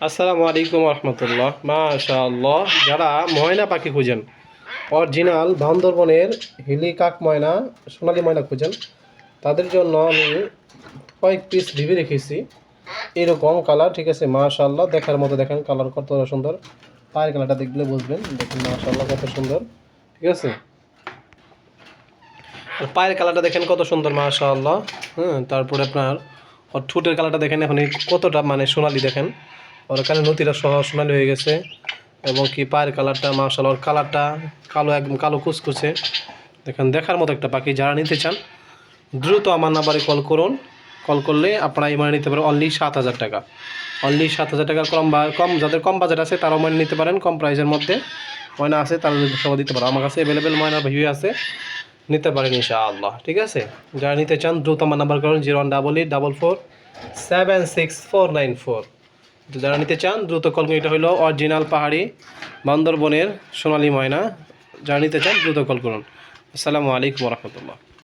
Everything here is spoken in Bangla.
আসসালামু আলাইকুম রহমতুল্লাহ মাশাআল্লাহ, যারা ময়না পাখি খুঁজেন, অরিজিনাল বান্দরবনের হিলিকাক ময়না, সোনালি ময়না খুঁজেন, তাদের জন্য আমি কয়েক পিস ভিভি রেখেছি। এরকম কালার ঠিক আছে? মাশাআল্লাহ, দেখার মতো দেখেন কালার কত সুন্দর। পায়ের কালারটা দেখলে বুঝবেন, দেখুন মাশাআল্লাহ কত সুন্দর, ঠিক আছে? আর পায়ের কালারটা দেখেন কত সুন্দর, মাশাআল্লাহ। হ্যাঁ তারপরে আপনার ঠোঁটের কালারটা দেখেন, এখন কতটা মানে সোনালি দেখেন। ওর এখানে নতিটা সহ সোনালি হয়ে গেছে। এবং কি পায়ের কালারটা, মাশাআল্লাহ, ওর কালারটা কালো একদম কালো কুচকুচে দেখেন, দেখার মতো একটা পাখি। যারা নিতে চান, দ্রুত আমার নাম্বারে কল করুন। কল করলে আপনারা এই মানে নিতে পারেন অনলি সাত হাজার টাকা। অনলি সাত হাজার টাকার কম বা কম যাদের কম বাজেট আছে, তারাও মানে নিতে পারেন। কম প্রাইসের মধ্যে ময়না আছে, তারা সবাই দিতে পারো। আমার কাছে অ্যাভেলেবেল ময়না ভিউ আছে, নিতে পারেন ইনশাআল্লাহ। ঠিক আছে? যারা নিতে চান, দ্রুত আমার নাম্বার করুন, zero one double eight double four seven six four nine four. যারা নিতে চান, দ্রুত কল এটা হলো অরিজিনাল পাহাড়ি বান্দরবনের সোনালি ময়না। যারা নিতে চান, দ্রুত কল করুন। আসসালামু আলাইকুম রহমতুল্লাহ।